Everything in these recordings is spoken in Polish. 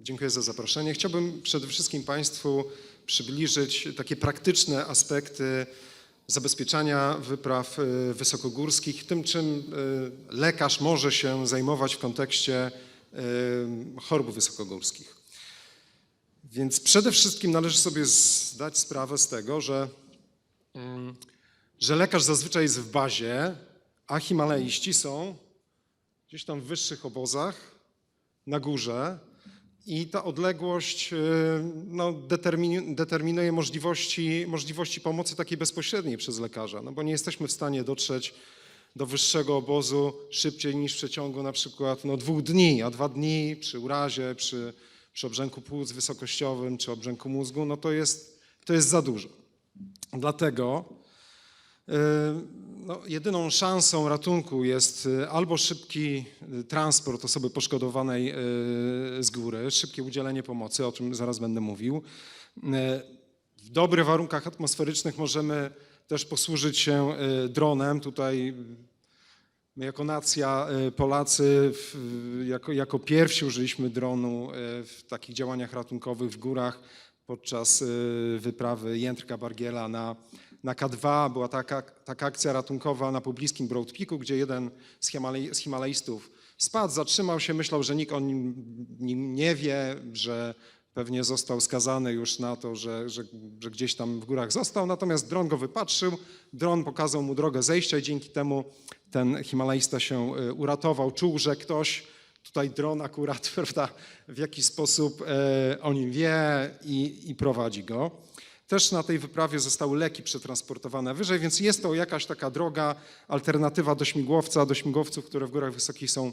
Dziękuję za zaproszenie. Chciałbym przede wszystkim Państwu przybliżyć takie praktyczne aspekty zabezpieczania wypraw y, wysokogórskich, tym czym y, lekarz może się zajmować w kontekście y, chorób wysokogórskich. Więc przede wszystkim należy sobie zdać sprawę z tego, że, mm, że lekarz zazwyczaj jest w bazie, a himalaiści są gdzieś tam w wyższych obozach, na górze i ta odległość y, no, determinu- determinuje możliwości, możliwości pomocy takiej bezpośredniej przez lekarza, no bo nie jesteśmy w stanie dotrzeć do wyższego obozu szybciej niż w przeciągu na przykład no, dwóch dni, a dwa dni przy urazie, przy, przy obrzęku płuc wysokościowym czy obrzęku mózgu, no to jest, to jest za dużo. Dlatego y, no, jedyną szansą ratunku jest y, albo szybki y, transport osoby poszkodowanej y, z góry, szybkie udzielenie pomocy, o czym zaraz będę mówił. W dobrych warunkach atmosferycznych możemy też posłużyć się dronem. Tutaj my jako nacja Polacy jako, jako pierwsi użyliśmy dronu w takich działaniach ratunkowych w górach podczas wyprawy Jędrka Bargiela na, na K2. Była taka, taka akcja ratunkowa na pobliskim Broad Peaku, gdzie jeden z, Himalaj, z Himalajstów spadł, zatrzymał się, myślał, że nikt o nim, nie wie, że pewnie został skazany już na to, że, że, że gdzieś tam w górach został, natomiast dron go wypatrzył, dron pokazał mu drogę zejścia i dzięki temu ten Himalajsta się y, uratował, czuł, że ktoś, tutaj dron akurat prawda, w jakiś sposób e, o nim wie i, i prowadzi go. Też na tej wyprawie zostały leki przetransportowane wyżej, więc jest to jakaś taka droga, alternatywa do śmigłowca, do śmigłowców, które w górach wysokich są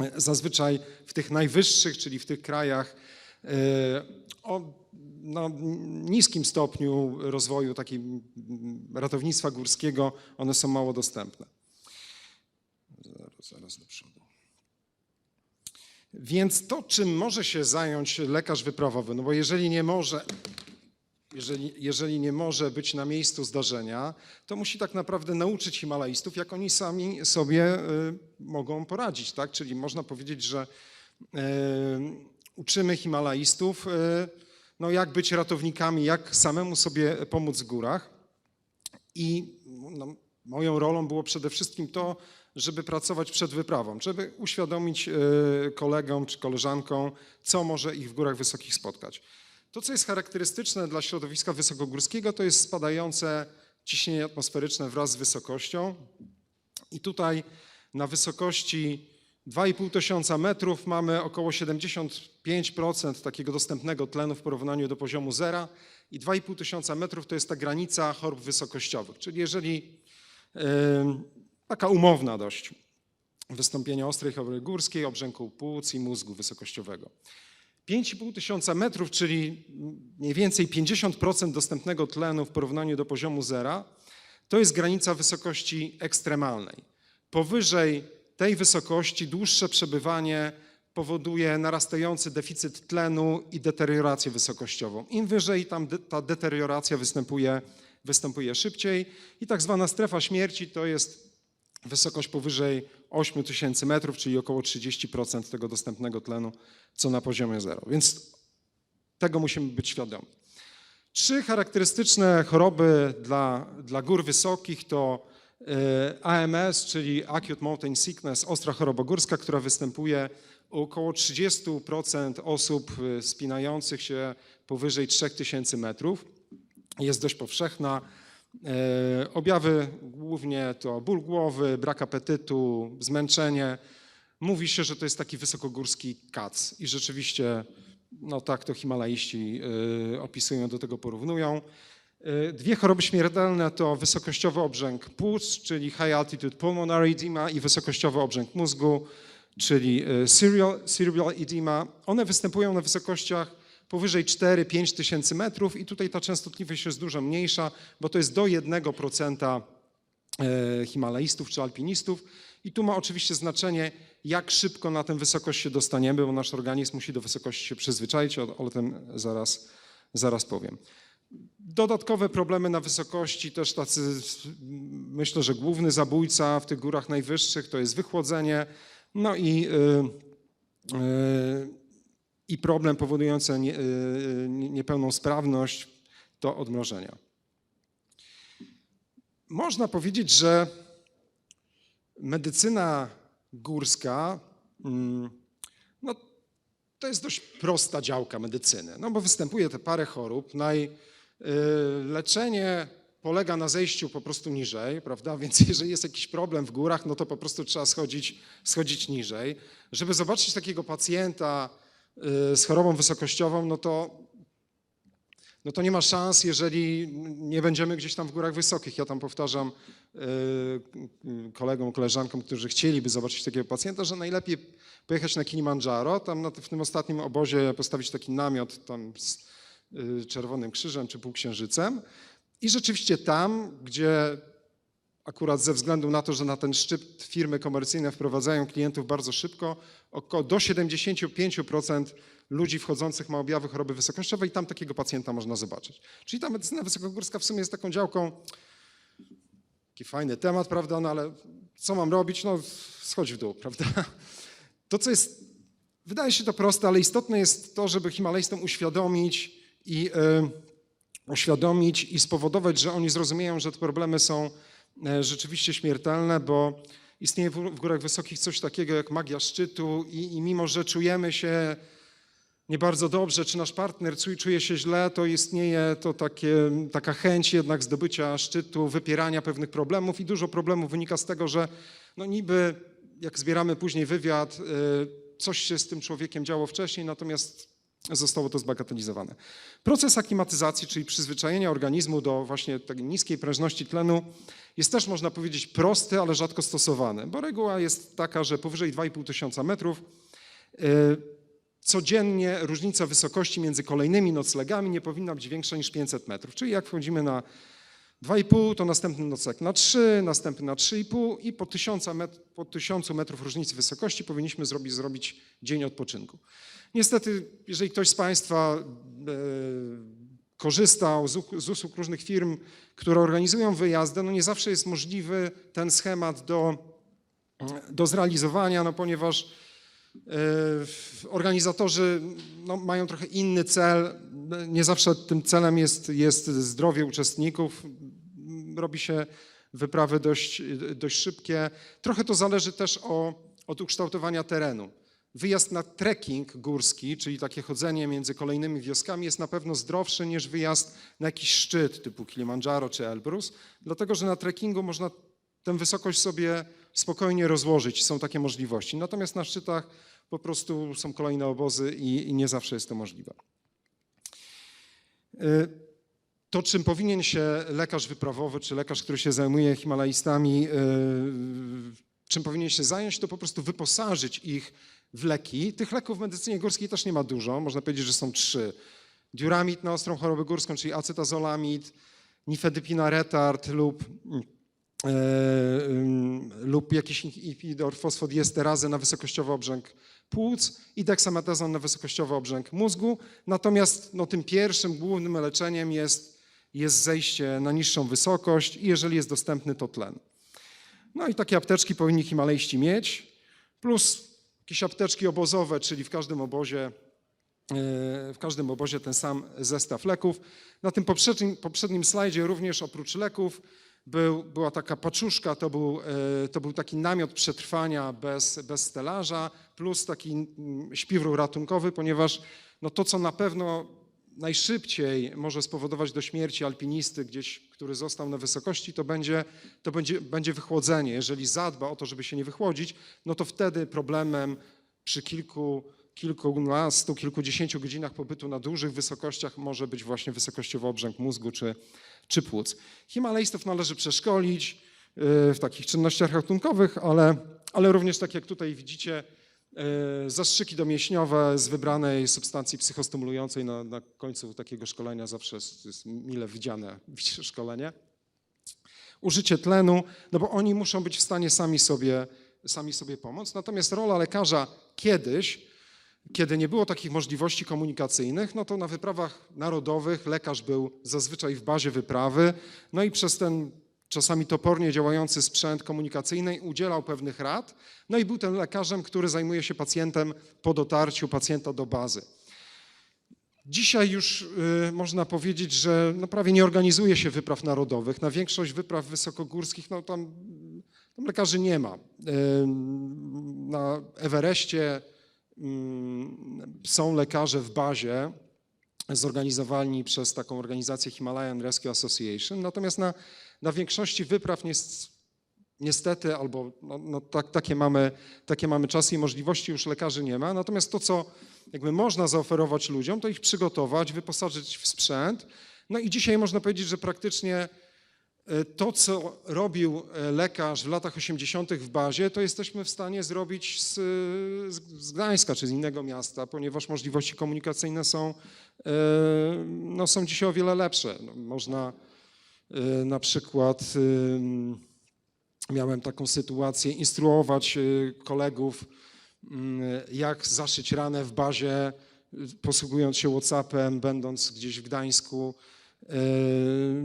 e, zazwyczaj w tych najwyższych, czyli w tych krajach e, o no, niskim stopniu rozwoju takiej mm, ratownictwa górskiego, one są mało dostępne. Zaraz, zaraz do przodu. Więc to, czym może się zająć lekarz wyprawowy, no bo jeżeli nie może, jeżeli, jeżeli nie może być na miejscu zdarzenia, to musi tak naprawdę nauczyć Himalajstów, jak oni sami sobie y, mogą poradzić, tak? Czyli można powiedzieć, że y, uczymy Himalajstów, y, no jak być ratownikami, jak samemu sobie pomóc w górach. I no, moją rolą było przede wszystkim to, żeby pracować przed wyprawą, żeby uświadomić kolegom czy koleżankom, co może ich w górach wysokich spotkać. To, co jest charakterystyczne dla środowiska wysokogórskiego, to jest spadające ciśnienie atmosferyczne wraz z wysokością. I tutaj na wysokości 2,5 tysiąca metrów mamy około 75% takiego dostępnego tlenu w porównaniu do poziomu zera i 2,5 tysiąca metrów to jest ta granica chorób wysokościowych. Czyli jeżeli yy, taka umowna dość wystąpienie ostrej choroby górskiej, obrzęku płuc i mózgu wysokościowego. 5,5 tysiąca metrów, czyli mniej więcej 50% dostępnego tlenu w porównaniu do poziomu zera, to jest granica wysokości ekstremalnej. Powyżej tej wysokości dłuższe przebywanie powoduje narastający deficyt tlenu i deteriorację wysokościową. Im wyżej tam de- ta deterioracja występuje, występuje szybciej i tak zwana strefa śmierci to jest wysokość powyżej 8000 metrów, czyli około 30% tego dostępnego tlenu, co na poziomie zero. Więc tego musimy być świadomi. Trzy charakterystyczne choroby dla, dla gór wysokich to e, AMS, czyli Acute Mountain Sickness, ostra choroba górska, która występuje u około 30% osób e, spinających się powyżej 3000 metrów. Jest dość powszechna. E, Objawy głównie to ból głowy, brak apetytu, zmęczenie. Mówi się, że to jest taki wysokogórski kac i rzeczywiście no tak to Himalaiści y, opisują, do tego porównują. Y, Dwie choroby śmiertelne to wysokościowy obrzęk płuc, czyli High Altitude Pulmonary Edema i wysokościowy obrzęk mózgu, czyli cerebral Edema. One występują na wysokościach powyżej 4-5 tysięcy metrów i tutaj ta częstotliwość jest dużo mniejsza, bo to jest do 1% e, Himalajstów czy alpinistów. I tu ma oczywiście znaczenie, jak szybko na tę wysokość się dostaniemy, bo nasz organizm musi do wysokości się przyzwyczaić, o, o tym zaraz, zaraz powiem. Dodatkowe problemy na wysokości, też tacy, myślę, że główny zabójca w tych górach najwyższych to jest wychłodzenie, no i y, y, i problem powodujący nie, y, nie- niepełną sprawność to odmrożenia. Można powiedzieć, że medycyna górska mm, no, to jest dość prosta działka medycyny, no bo występuje te parę chorób. Naj, y, leczenie polega na zejściu po prostu niżej, prawda? Więc jeżeli jest jakiś problem w górach, no to po prostu trzeba schodzić, schodzić niżej. Żeby zobaczyć takiego pacjenta y, z chorobą wysokościową, no to no to nie ma szans, jeżeli nie będziemy gdzieś tam w górach wysokich. Ja tam powtarzam y, y, kolegom, koleżankom, którzy chcieliby zobaczyć takiego pacjenta, że najlepiej pojechać na Kilimandżaro, tam na, w tym ostatnim obozie postawić taki namiot tam z y, Czerwonym Krzyżem czy Półksiężycem i rzeczywiście tam, gdzie akurat ze względu na to, że na ten szczyt firmy komercyjne wprowadzają klientów bardzo szybko, około do 75% ludzi wchodzących ma objawy choroby wysokościowej i tam takiego pacjenta można zobaczyć. Czyli ta medycyna wysokogórska w sumie jest taką działką, taki fajny temat, prawda, no ale co mam robić? No schodź w dół, prawda. To, co jest, wydaje się to proste, ale istotne jest to, żeby Himalajstom uświadomić i y, uświadomić i spowodować, że oni zrozumieją, że te problemy są rzeczywiście śmiertelne, bo istnieje w górach wysokich coś takiego jak magia szczytu i, i mimo, że czujemy się nie bardzo dobrze, czy nasz partner czu- czuje się źle, to istnieje to takie, taka chęć jednak zdobycia szczytu, wypierania pewnych problemów i dużo problemów wynika z tego, że no niby jak zbieramy później wywiad, y, coś się z tym człowiekiem działo wcześniej, natomiast zostało to zbagatelizowane. Proces aklimatyzacji, czyli przyzwyczajenia organizmu do właśnie takiej niskiej prężności tlenu jest też, można powiedzieć, prosty, ale rzadko stosowany, bo reguła jest taka, że powyżej 2,5 tysiąca metrów y, codziennie różnica wysokości między kolejnymi noclegami nie powinna być większa niż 500 metrów. Czyli jak wchodzimy na 2,5, to następny nocleg na 3, następny na 3,5 i po 1000, met, po 1000 metrów różnicy wysokości powinniśmy zrobić, zrobić dzień odpoczynku. Niestety, jeżeli ktoś z Państwa e, korzystał z, usług różnych firm, które organizują wyjazdy, no nie zawsze jest możliwy ten schemat do, do zrealizowania, no ponieważ E, Organizatorzy no, mają trochę inny cel. Nie zawsze tym celem jest, jest zdrowie uczestników. Robi się wyprawy dość, dość szybkie. Trochę to zależy też o, od ukształtowania terenu. Wyjazd na trekking górski, czyli takie chodzenie między kolejnymi wioskami, jest na pewno zdrowszy niż wyjazd na jakiś szczyt typu Kilimandżaro czy Elbrus, dlatego że na trekkingu można tę wysokość sobie spokojnie rozłożyć, są takie możliwości. Natomiast na szczytach po prostu są kolejne obozy i, i nie zawsze jest to możliwe. Y, To, czym powinien się lekarz wyprawowy, czy lekarz, który się zajmuje Himalajstami, y, czym powinien się zająć, to po prostu wyposażyć ich w leki. Tych leków w medycynie górskiej też nie ma dużo, można powiedzieć, że są trzy. Duramid na ostrą chorobę górską, czyli acetazolamid, nifedypina retard lub e, ym, lub jakiś inhibitor fosfodiesterazy na wysokościowy obrzęk płuc i deksametazon na wysokościowy obrzęk mózgu. Natomiast no, tym pierwszym głównym leczeniem jest, jest zejście na niższą wysokość i jeżeli jest dostępny, to tlen. No i takie apteczki powinni Himalejści mieć, plus jakieś apteczki obozowe, czyli w każdym obozie w każdym obozie ten sam zestaw leków. Na tym poprzednim, poprzednim slajdzie również oprócz leków był, była taka paczuszka, to był, e, to był taki namiot przetrwania bez, bez stelaża, plus taki mm, śpiwór ratunkowy, ponieważ no to, co na pewno najszybciej może spowodować do śmierci alpinisty gdzieś, który został na wysokości, to będzie, to będzie, będzie wychłodzenie. Jeżeli zadba o to, żeby się nie wychłodzić, no to wtedy problemem przy kilku, kilkunastu, kilkudziesięciu godzinach pobytu na dużych wysokościach może być właśnie wysokościowy obrzęk mózgu czy, czy płuc. Himalajstów należy przeszkolić y, w takich czynnościach ratunkowych, ale, ale również tak jak tutaj widzicie, zastrzyki domięśniowe z wybranej substancji psychostymulującej na, na końcu takiego szkolenia zawsze jest, jest mile widziane szkolenie użycie tlenu, no bo oni muszą być w stanie sami sobie, sami sobie pomóc. Natomiast rola lekarza kiedyś, kiedy nie było takich możliwości komunikacyjnych, no to na wyprawach narodowych lekarz był zazwyczaj w bazie wyprawy, no i przez ten czasami topornie działający sprzęt komunikacyjny, udzielał pewnych rad, no i był tym lekarzem, który zajmuje się pacjentem po dotarciu pacjenta do bazy. Dzisiaj już y, można powiedzieć, że no prawie nie organizuje się wypraw narodowych. Na większość wypraw wysokogórskich no tam, tam lekarzy nie ma. Y, na Everestie y, są lekarze w bazie zorganizowani przez taką organizację Himalayan Rescue Association, natomiast na, na większości wypraw nies- niestety, albo no, no tak, takie, mamy, takie mamy czasy i możliwości, już lekarzy nie ma. Natomiast to, co jakby można zaoferować ludziom, to ich przygotować, wyposażyć w sprzęt. No i dzisiaj można powiedzieć, że praktycznie e, to, co robił e, lekarz w latach 80. w bazie, to jesteśmy w stanie zrobić z, z Gdańska czy z innego miasta, ponieważ możliwości komunikacyjne są, e, no, są dzisiaj o wiele lepsze. No, można na przykład miałem taką sytuację, instruować y, kolegów, mm, jak zaszyć ranę w bazie, y, posługując się WhatsAppem, będąc gdzieś w Gdańsku. Y,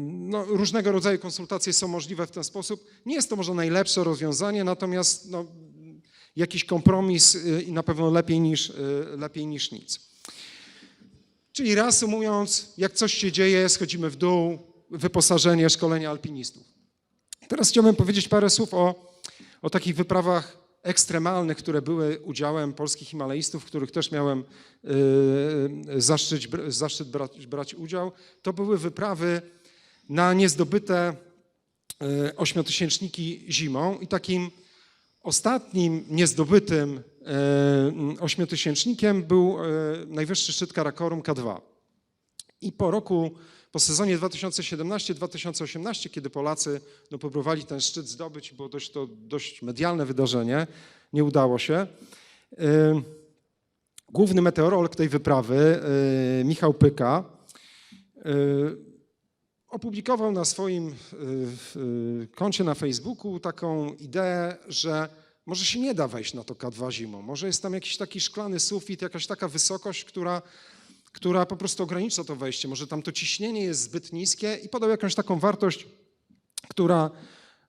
No, różnego rodzaju konsultacje są możliwe w ten sposób. Nie jest to może najlepsze rozwiązanie, natomiast no, jakiś kompromis y, i na pewno lepiej niż, lepiej niż nic. Czyli reasumując, jak coś się dzieje, schodzimy w dół, wyposażenie, szkolenia alpinistów. Teraz chciałbym powiedzieć parę słów o, o takich wyprawach ekstremalnych, które były udziałem polskich himalaistów, w których też miałem yy, zaszczyt, zaszczyt brać, brać udział. To były wyprawy na niezdobyte yy, ośmiotysięczniki zimą i takim ostatnim niezdobytym ośmiotysięcznikiem był najwyższy szczyt Karakorum K2. I po roku, po sezonie 2017-2018, kiedy Polacy no, próbowali ten szczyt zdobyć, było dość, to dość medialne wydarzenie, nie udało się. Główny meteorolog tej wyprawy, y, Michał Pyka, y, opublikował na swoim y, koncie na Facebooku taką ideę, że może się nie da wejść na to K2 zimą. Może jest tam jakiś taki szklany sufit, jakaś taka wysokość, która która po prostu ogranicza to wejście. Może tam to ciśnienie jest zbyt niskie i podał jakąś taką wartość, która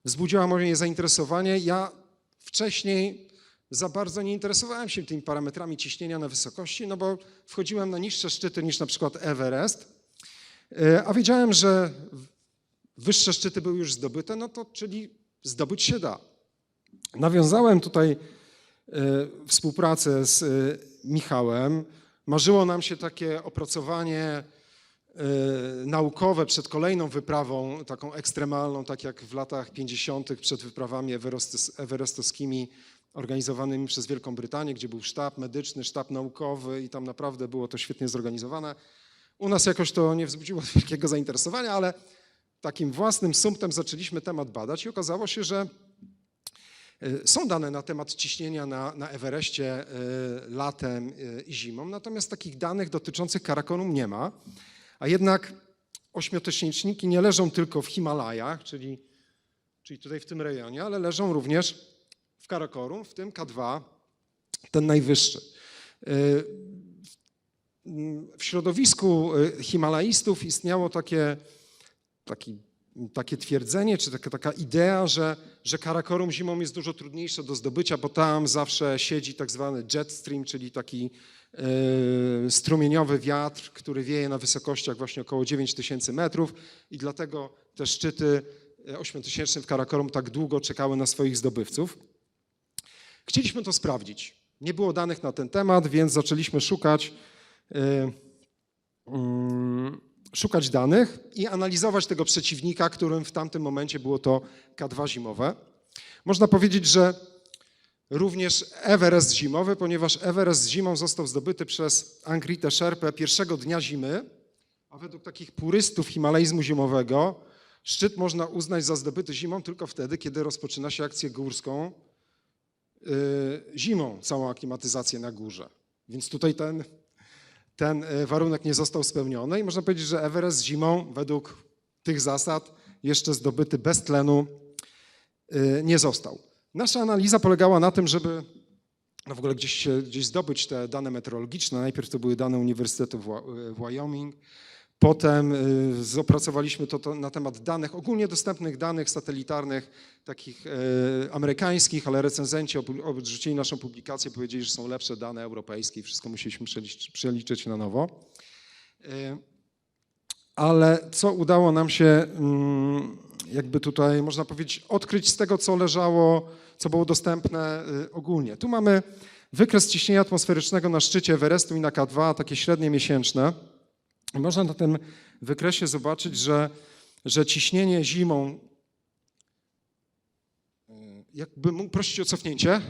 wzbudziła moje zainteresowanie. Ja wcześniej za bardzo nie interesowałem się tymi parametrami ciśnienia na wysokości, no bo wchodziłem na niższe szczyty niż na przykład Everest, E, a wiedziałem, że wyższe szczyty były już zdobyte, no to czyli zdobyć się da. Nawiązałem tutaj e, współpracę z e, Michałem. Marzyło nam się takie opracowanie e, naukowe przed kolejną wyprawą, taką ekstremalną, tak jak w latach 50. przed wyprawami ewerestos, ewerestowskimi organizowanymi przez Wielką Brytanię, gdzie był sztab medyczny, sztab naukowy i tam naprawdę było to świetnie zorganizowane. U nas jakoś to nie wzbudziło wielkiego zainteresowania, ale takim własnym sumptem zaczęliśmy temat badać i okazało się, że Są dane na temat ciśnienia na, na Everestie e, latem e, i zimą, natomiast takich danych dotyczących Karakorum nie ma. A jednak ośmiotysięczniki nie leżą tylko w Himalajach, czyli, czyli tutaj w tym rejonie, ale leżą również w Karakorum, w tym K2, ten najwyższy. W środowisku Himalajstów istniało takie, taki takie twierdzenie, czy taka, taka idea, że, że Karakorum zimą jest dużo trudniejsze do zdobycia, bo tam zawsze siedzi tak zwany jet stream, czyli taki e, strumieniowy wiatr, który wieje na wysokościach właśnie około 9000 metrów i dlatego te szczyty 8000 w Karakorum tak długo czekały na swoich zdobywców. Chcieliśmy to sprawdzić. Nie było danych na ten temat, więc zaczęliśmy szukać e, mm, szukać danych i analizować tego przeciwnika, którym w tamtym momencie było to K2 zimowe. Można powiedzieć, że również Everest zimowy, ponieważ Everest zimą został zdobyty przez Angritę Sherpę pierwszego dnia zimy, a według takich purystów himalajzmu zimowego szczyt można uznać za zdobyty zimą tylko wtedy, kiedy rozpoczyna się akcję górską yy, zimą, całą aklimatyzację na górze. Więc tutaj ten ten e, warunek nie został spełniony i można powiedzieć, że Everest zimą według tych zasad jeszcze zdobyty bez tlenu e, nie został. Nasza analiza polegała na tym, żeby no w ogóle gdzieś, gdzieś zdobyć te dane meteorologiczne. Najpierw to były dane Uniwersytetu w Wyoming, Potem y, zopracowaliśmy to, to na temat danych, ogólnie dostępnych danych satelitarnych, takich e, amerykańskich, ale recenzenci odrzucili naszą publikację, powiedzieli, że są lepsze dane europejskie i wszystko musieliśmy przeliczyć, przeliczyć na nowo. E, Ale co udało nam się, mm, jakby tutaj można powiedzieć, odkryć z tego, co leżało, co było dostępne y, ogólnie. Tu mamy wykres ciśnienia atmosferycznego na szczycie Everestu i na K2, takie średnie miesięczne. Można na tym wykresie zobaczyć, że, że ciśnienie zimą, y, jakby mógł prosić o cofnięcie.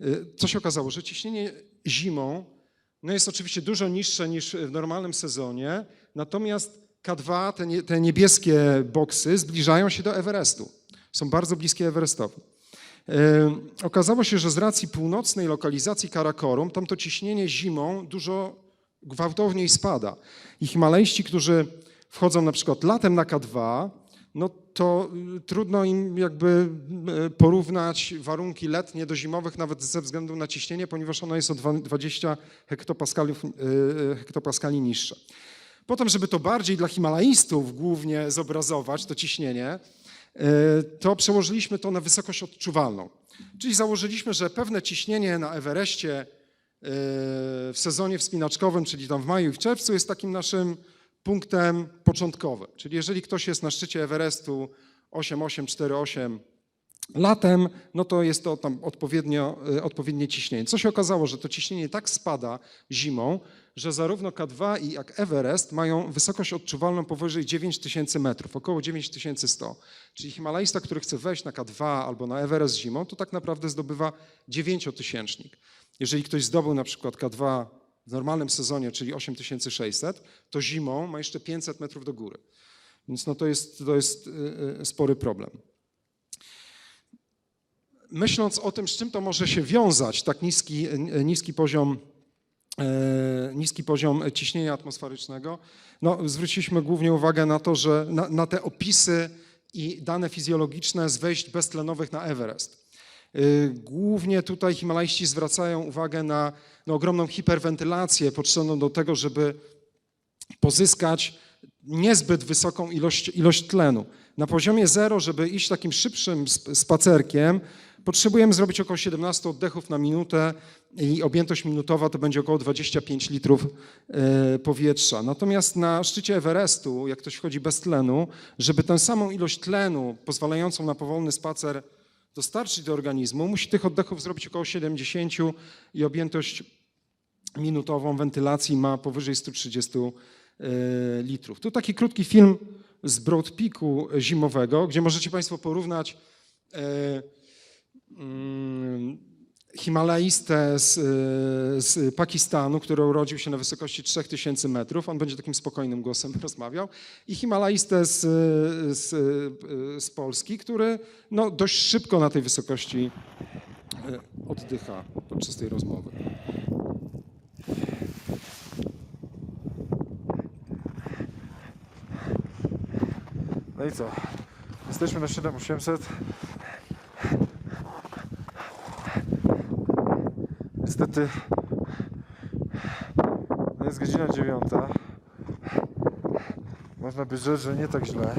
Y, Co się okazało, że ciśnienie zimą no jest oczywiście dużo niższe niż w normalnym sezonie, natomiast K2, te, te niebieskie boksy zbliżają się do Everestu. Są bardzo bliskie Everestowi. Yy, okazało się, że z racji północnej lokalizacji Karakorum, tam to ciśnienie zimą dużo gwałtowniej spada. I Himalajści, którzy wchodzą na przykład latem na K2, no to y, trudno im jakby y, porównać warunki letnie do zimowych nawet ze względu na ciśnienie, ponieważ ono jest o dwa- 20 hektopaskali, niższe. Potem, żeby to bardziej dla himalaistów głównie zobrazować, to ciśnienie, to przełożyliśmy to na wysokość odczuwalną. Czyli założyliśmy, że pewne ciśnienie na Everestie y, w sezonie wspinaczkowym, czyli tam w maju i w czerwcu, jest takim naszym punktem początkowym. Czyli jeżeli ktoś jest na szczycie Everestu 8848 latem, no to jest to tam odpowiednio, y, odpowiednie ciśnienie. Co się okazało, że to ciśnienie tak spada zimą, że zarówno K2 i jak Everest mają wysokość odczuwalną powyżej 9000 metrów, około 9100. Czyli Himalajsta, który chce wejść na K2 albo na Everest zimą, to tak naprawdę zdobywa 9000-tysięcznik. Jeżeli ktoś zdobył na przykład K2 w normalnym sezonie, czyli 8600, to zimą ma jeszcze 500 metrów do góry. Więc no to jest, to jest y, y, spory problem myśląc o tym, z czym to może się wiązać, tak niski, niski poziom niski poziom ciśnienia atmosferycznego, no, zwróciliśmy głównie uwagę na to, że na, na te opisy i dane fizjologiczne z wejść beztlenowych na Everest. E, Głównie tutaj Himalajści zwracają uwagę na, na ogromną hiperwentylację potrzebną do tego, żeby pozyskać niezbyt wysoką ilość, ilość tlenu. Na poziomie zero, żeby iść takim szybszym sp- spacerkiem, potrzebujemy zrobić około 17 oddechów na minutę i objętość minutowa to będzie około 25 litrów e, powietrza. Natomiast na szczycie Everestu, jak ktoś wchodzi bez tlenu, żeby tę samą ilość tlenu pozwalającą na powolny spacer dostarczyć do organizmu, musi tych oddechów zrobić około 70 i objętość minutową wentylacji ma powyżej 130 e, litrów. Tu taki krótki film z Broad Peaku zimowego, gdzie możecie Państwo porównać e, Himalaistę z, e, z Pakistanu, który urodził się na wysokości 3000 metrów. On będzie takim spokojnym głosem rozmawiał. I Himalaistę z, z, e, z Polski, który no, dość szybko na tej wysokości e, oddycha podczas tej rozmowy. No i co? Jesteśmy na 7800. Niestety no jest godzina 9. Można by rzec, że nie tak źle.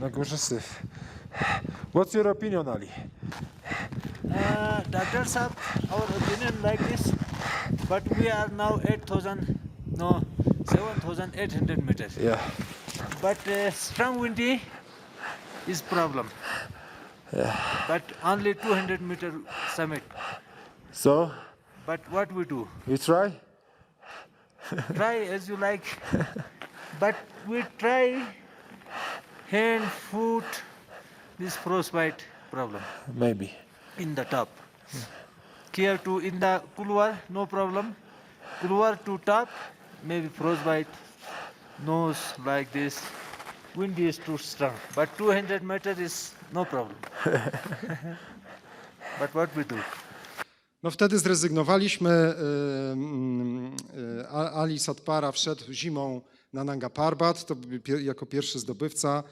Na górze syf. What's your opinion, Ali? Uh, Doctor Saab, our opinion like this, but we are now 8,000, no, 7,800 meters. Yeah. But uh, strong windy is problem. But only 200 meter summit. So, But what we do? we try? Try as you like. But we try hand, foot, this frostbite problem. Maybe. in the top. Here to in the couloir, no problem. Couloir to top, maybe frostbite, nose like this. Wind is too strong, but 200 meter is no problem. but what we do? No wtedy zrezygnowaliśmy. y, y, A- Ali Satpara wszedł zimą na Nanga Parbat, to jako pierwszy zdobywca.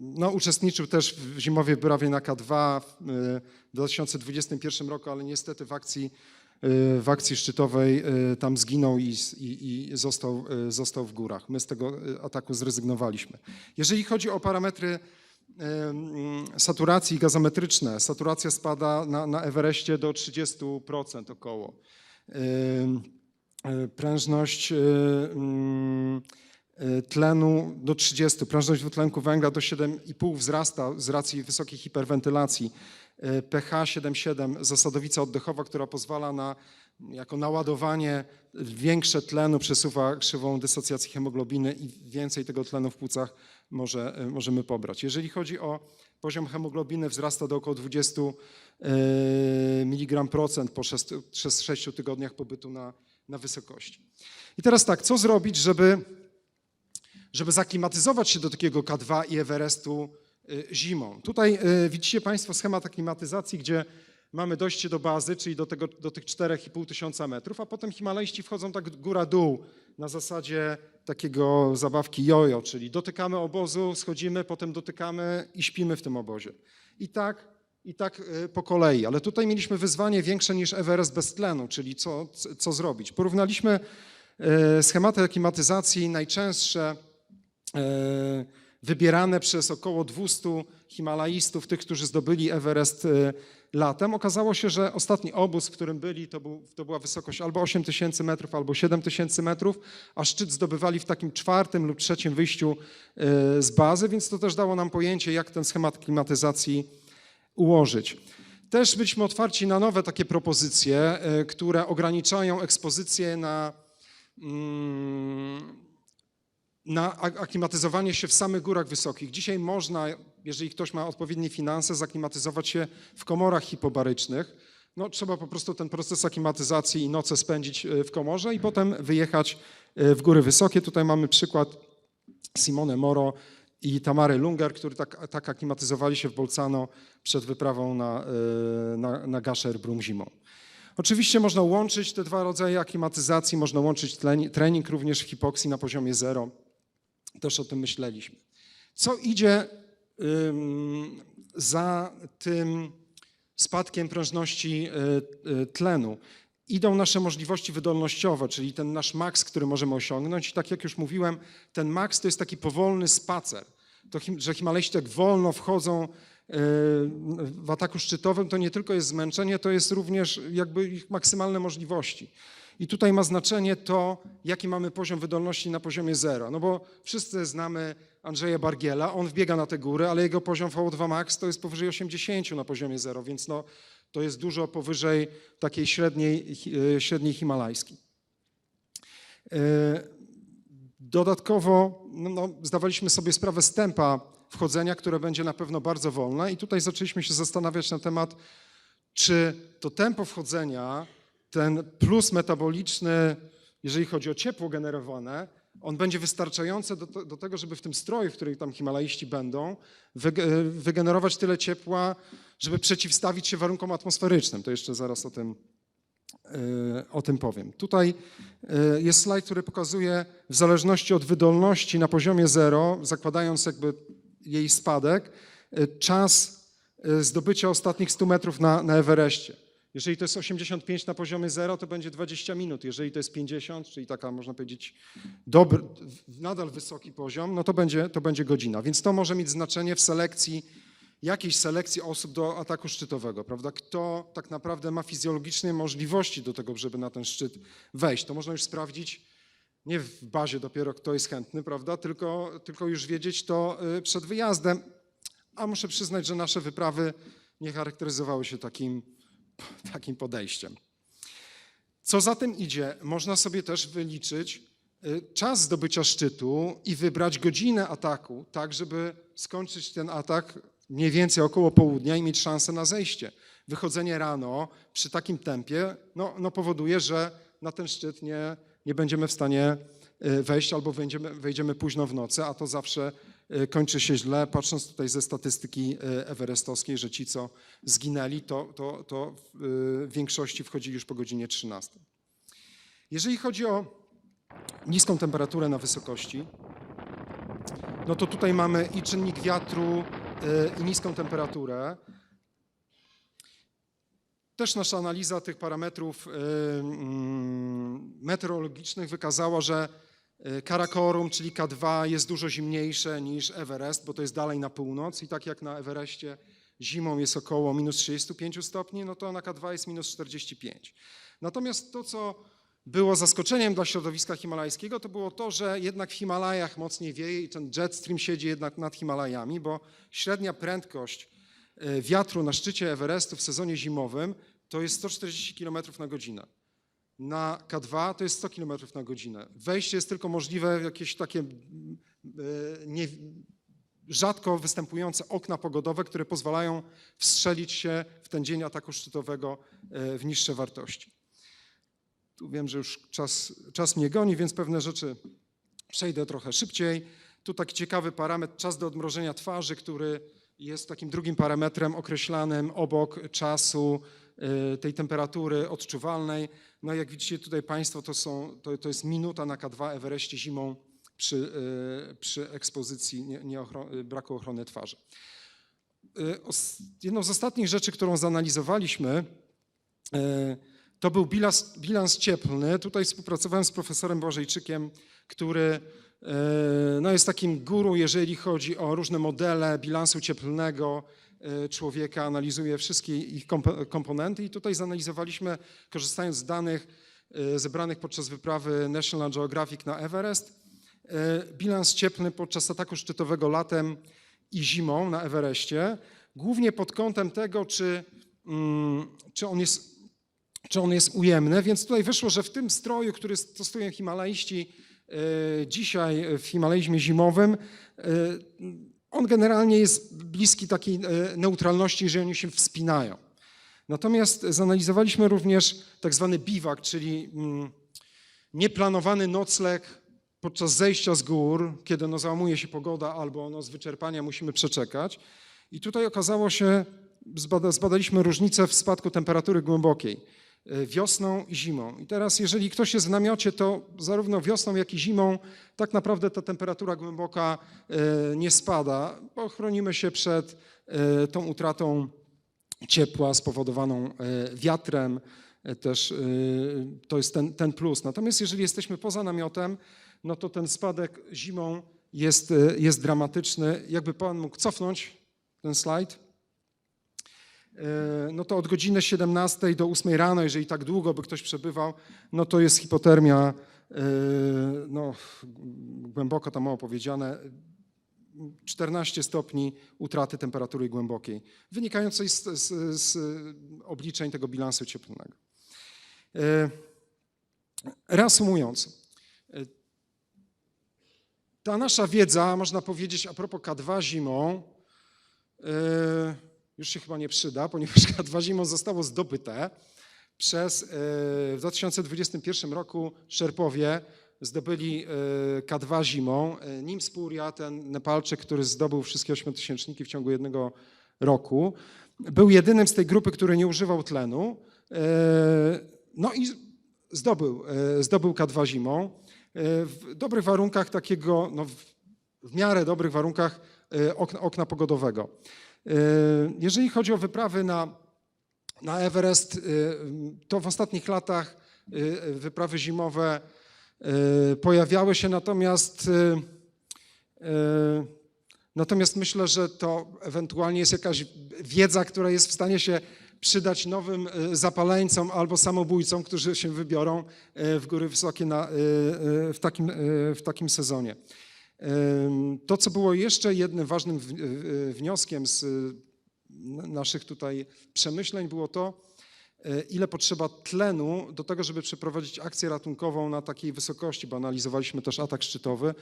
No, uczestniczył też w zimowej wyprawie na K2 w yy, 2021 roku, ale niestety w akcji, w akcji szczytowej yy, tam zginął i, i, i został, yy, został w górach. My z tego ataku zrezygnowaliśmy. Jeżeli chodzi o parametry saturacji gazometryczne. Saturacja spada na, na Everestie do 30% około. E, Prężność e, mm, e, tlenu do 30, prężność dwutlenku węgla do 7,5 wzrasta z racji wysokiej hiperwentylacji. E, pH 7,7, zasadowica oddechowa, która pozwala na jako naładowanie większe tlenu przesuwa krzywą dysocjacji hemoglobiny i więcej tego tlenu w płucach może, e, możemy pobrać. Jeżeli chodzi o poziom hemoglobiny, wzrasta do około 20 mg procent po 6, 6 tygodniach pobytu na, na wysokości. I teraz tak, co zrobić, żeby, żeby zaklimatyzować się do takiego K2 i Everestu zimą? Tutaj y, widzicie Państwo schemat aklimatyzacji, gdzie mamy dojście do bazy, czyli do, tego, do tych 4,5 tysiąca metrów, a potem Himalajści wchodzą tak góra-dół na zasadzie takiego zabawki jojo, czyli dotykamy obozu, schodzimy, potem dotykamy i śpimy w tym obozie. I tak, i tak y, po kolei. Ale tutaj mieliśmy wyzwanie większe niż Everest bez tlenu, czyli co, co- zrobić. Porównaliśmy y, schematy aklimatyzacji najczęstsze wybierane przez około 200 himalaistów, tych, którzy zdobyli Everest e, latem. Okazało się, że ostatni obóz, w którym byli, to, był, to była wysokość albo 8 tysięcy metrów, albo 7 tysięcy metrów, a szczyt zdobywali w takim czwartym lub trzecim wyjściu e, z bazy, więc to też dało nam pojęcie, jak ten schemat klimatyzacji ułożyć. Też byliśmy otwarci na nowe takie propozycje, e, które ograniczają ekspozycję na, mm, na ak- aklimatyzowanie się w samych górach wysokich. Dzisiaj można, jeżeli ktoś ma odpowiednie finanse, zaklimatyzować się w komorach hipobarycznych. No, trzeba po prostu ten proces aklimatyzacji i noce spędzić e, w komorze i potem wyjechać e, w góry wysokie. Tutaj mamy przykład Simone Moro i Tamary Lunger, którzy tak, tak aklimatyzowali się w Bolcano przed wyprawą na, e, na, na Gasher Brum zimą. Oczywiście można łączyć te dwa rodzaje aklimatyzacji, można łączyć trening również w hipoksji na poziomie zero. Też o tym myśleliśmy. Co idzie za tym spadkiem prężności y, y, tlenu? Idą nasze możliwości wydolnościowe, czyli ten nasz maks, który możemy osiągnąć. I tak jak już mówiłem, ten maks to jest taki powolny spacer. To, że Himalajści tak wolno wchodzą y, w ataku szczytowym, to nie tylko jest zmęczenie, to jest również jakby ich maksymalne możliwości. I tutaj ma znaczenie to, jaki mamy poziom wydolności na poziomie zero. No bo wszyscy znamy Andrzeja Bargiela, on wbiega na te góry, ale jego poziom VO2 max to jest powyżej 80 na poziomie zero, więc no, to jest dużo powyżej takiej średniej, e, średniej himalajskiej. Dodatkowo no, no, zdawaliśmy sobie sprawę z tempa wchodzenia, które będzie na pewno bardzo wolne i tutaj zaczęliśmy się zastanawiać na temat, czy to tempo wchodzenia, ten plus metaboliczny, jeżeli chodzi o ciepło generowane, on będzie wystarczający do, do tego, żeby w tym stroju, w którym tam Himalaiści będą, wyge- wygenerować tyle ciepła, żeby przeciwstawić się warunkom atmosferycznym. To jeszcze zaraz o tym, y, o tym powiem. Tutaj y, jest slajd, który pokazuje w zależności od wydolności na poziomie zero, zakładając jakby jej spadek, czas zdobycia ostatnich 100 metrów na, na Everestie. Jeżeli to jest 85 na poziomie zero, to będzie 20 minut. Jeżeli to jest 50, czyli taka można powiedzieć dobry, nadal wysoki poziom, no to będzie, to będzie godzina. Więc to może mieć znaczenie w selekcji, jakiejś selekcji osób do ataku szczytowego, prawda? Kto tak naprawdę ma fizjologiczne możliwości do tego, żeby na ten szczyt wejść. To można już sprawdzić nie w bazie dopiero kto jest chętny, prawda? Tylko, tylko już wiedzieć to y, przed wyjazdem. A muszę przyznać, że nasze wyprawy nie charakteryzowały się takim, takim podejściem. Co za tym idzie, można sobie też wyliczyć y, czas zdobycia szczytu i wybrać godzinę ataku, tak żeby skończyć ten atak mniej więcej około południa i mieć szansę na zejście. Wychodzenie rano przy takim tempie no, no powoduje, że na ten szczyt nie, nie będziemy w stanie y, wejść albo wejdziemy, wejdziemy późno w nocy, a to zawsze kończy się źle. Patrząc tutaj ze statystyki y, ewerestowskiej, że ci, co zginęli, to, to, to w y, większości wchodzili już po godzinie 13. Jeżeli chodzi o niską temperaturę na wysokości, no to tutaj mamy i czynnik wiatru, i niską temperaturę. Też nasza analiza tych parametrów mm, meteorologicznych wykazała, że Karakorum, czyli K2 jest dużo zimniejsze niż Everest, bo to jest dalej na północ i tak jak na Everestie zimą jest około minus 35 stopni, no to na K2 jest minus 45. Natomiast to, co było zaskoczeniem dla środowiska himalajskiego, to było to, że jednak w Himalajach mocniej wieje i ten jet stream siedzi jednak nad Himalajami, bo średnia prędkość e, wiatru na szczycie Everestu w sezonie zimowym to jest 140 km na godzinę. Na K2 to jest 100 km na godzinę. Wejście jest tylko możliwe w jakieś takie mm, e, nie, rzadko występujące okna pogodowe, które pozwalają wstrzelić się w ten dzień ataku szczytowego e, w niższe wartości. Tu wiem, że już czas, czas mnie goni, więc pewne rzeczy przejdę trochę szybciej. Tu taki ciekawy parametr, czas do odmrożenia twarzy, który jest takim drugim parametrem określanym obok czasu tej temperatury odczuwalnej. No jak widzicie tutaj Państwo, to, są, to, to jest minuta na K2 Everestie zimą przy, y, przy ekspozycji nie, nieochro- y, braku ochrony twarzy. Y, Jedną z ostatnich rzeczy, którą zanalizowaliśmy, y, to był bilans, bilans cieplny. Tutaj współpracowałem z profesorem Błażejczykiem, który no, jest takim guru, jeżeli chodzi o różne modele bilansu cieplnego człowieka, analizuje wszystkie ich kompo- komponenty i tutaj zanalizowaliśmy, korzystając z danych e, zebranych podczas wyprawy National Geographic na Everest, e, bilans cieplny podczas ataku szczytowego latem i zimą na Everestie, głównie pod kątem tego, czy, mm, czy on jest czy on jest ujemny, więc tutaj wyszło, że w tym stroju, który stosują Himalaiści e, dzisiaj w Himalajzmie zimowym, e, on generalnie jest bliski takiej e, neutralności, że oni się wspinają. Natomiast zanalizowaliśmy również tak zwany biwak, czyli mm, nieplanowany nocleg podczas zejścia z gór, kiedy no załamuje się pogoda albo no z wyczerpania musimy przeczekać. I tutaj okazało się, zbada, zbadaliśmy różnicę w spadku temperatury głębokiej wiosną i zimą. I teraz, jeżeli ktoś jest w namiocie, to zarówno wiosną, jak i zimą tak naprawdę ta temperatura głęboka e, nie spada, bo chronimy się przed e, tą utratą ciepła spowodowaną e, wiatrem, e, też e, to jest ten, ten plus. Natomiast jeżeli jesteśmy poza namiotem, no to ten spadek zimą jest, e, jest dramatyczny. Jakby Pan mógł cofnąć ten slajd? E, No to od godziny 17 do 8 rano, jeżeli tak długo by ktoś przebywał, no to jest hipotermia, e, no głęboko to mało powiedziane, 14 stopni utraty temperatury głębokiej, wynikającej z, z, z obliczeń tego bilansu cieplnego. E, Reasumując, ta nasza wiedza, można powiedzieć, a propos K2 zimą, już się chyba nie przyda, ponieważ K2 zimą zostało zdobyte przez, e, w 2021 roku Szerpowie zdobyli e, K2 zimą. E, Nim Spuria, ten Nepalczyk, który zdobył wszystkie ośmiotysięczniki w ciągu jednego roku, był jedynym z tej grupy, który nie używał tlenu. No i zdobył, zdobył K2 zimą e, w dobrych warunkach takiego, no w, miarę dobrych warunkach okna, okna pogodowego. E, Jeżeli chodzi o wyprawy na, na Everest, e, to w ostatnich latach e, wyprawy zimowe pojawiały się, natomiast Natomiast myślę, że to ewentualnie jest jakaś wiedza, która jest w stanie się przydać nowym zapaleńcom albo samobójcom, którzy się wybiorą w góry wysokie na, w, takim, w takim sezonie. To, co było jeszcze jednym ważnym wnioskiem z n- naszych tutaj przemyśleń, było to, e, ile potrzeba tlenu do tego, żeby przeprowadzić akcję ratunkową na takiej wysokości, bo analizowaliśmy też atak szczytowy.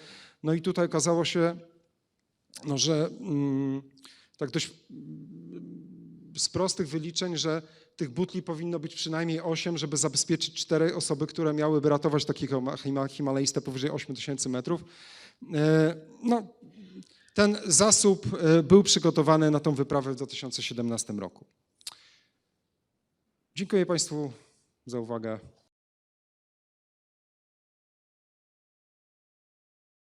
No i tutaj okazało się, no, że mm, tak dość mm, z prostych wyliczeń, że tych butli powinno być przynajmniej 8, żeby zabezpieczyć cztery osoby, które miałyby ratować takiego ma- hima- himalaistę powyżej 8000 metrów. E, No, ten zasób e, był przygotowany na tą wyprawę w 2017 roku. Dziękuję Państwu za uwagę.